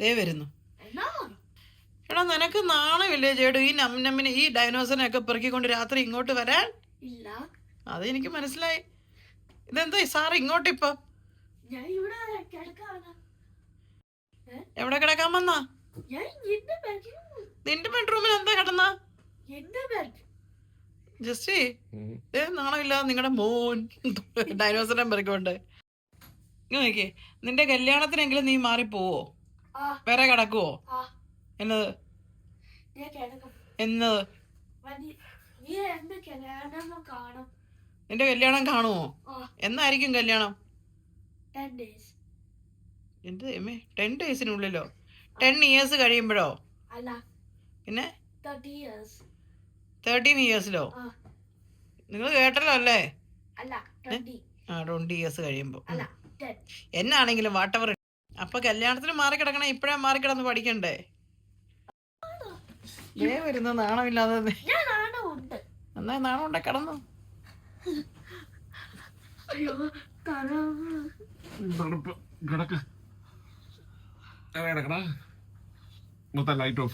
ദേ വരുന്നു. എടാ നിനക്ക് നാണമില്ലേ ചേട്ടു ഈ നമ്മിനെ ഈ ഡൈനോസറിനെ ഒക്കെ പെറുക്കിക്കൊണ്ട് രാത്രി ഇങ്ങോട്ട് വരാൻ? അത് എനിക്ക് മനസ്സിലായി. ഇതെന്താ സാർ ഇങ്ങോട്ട് ഇപ്പൊ എവിടെ കിടക്കാൻ വന്നാ? നിന്റെ ബെഡ്റൂമിൽ എന്താ കിടന്ന? ജസ്റ്റ് ഏ നാണമില്ല നിങ്ങളുടെ മോൻ ഡൈനോസറിനെ പെറുക്കൊണ്ട് നിന്റെ കല്യാണത്തിനെങ്കിലും നീ മാറിപ്പോവോ? വേറെ കിടക്കുവോ? എന്നത് എന്നത് എന്റെ കല്യാണം കാണും. നിന്റെ കല്യാണം കാണുമോ എന്നായിരിക്കും കല്യാണം? എന്ത് എമ്മേ ടെൻ ഡേയ്സിനുള്ളിലോ ടെൻ ഇയേഴ്സ് കഴിയുമ്പോഴോ? പിന്നെ? തേർട്ടീൻ ഇയേഴ്സിലോ നിങ്ങൾ കേട്ടല്ലോ അല്ലേ? ആ ട്വന്റി ഇയേഴ്സ് കഴിയുമ്പോ. എന്നാണെങ്കിലും വാട്ടവർ അപ്പൊ കല്യാണത്തിന് മാറി കിടക്കണേ ഇപ്പഴേ മാറിക്കിടന്ന് പഠിക്കണ്ടേ? ഏ വരുന്ന നാണമില്ലാതെ എന്നാ നാണം ഉണ്ടെ കിടന്നു കിടക്ക്. Light of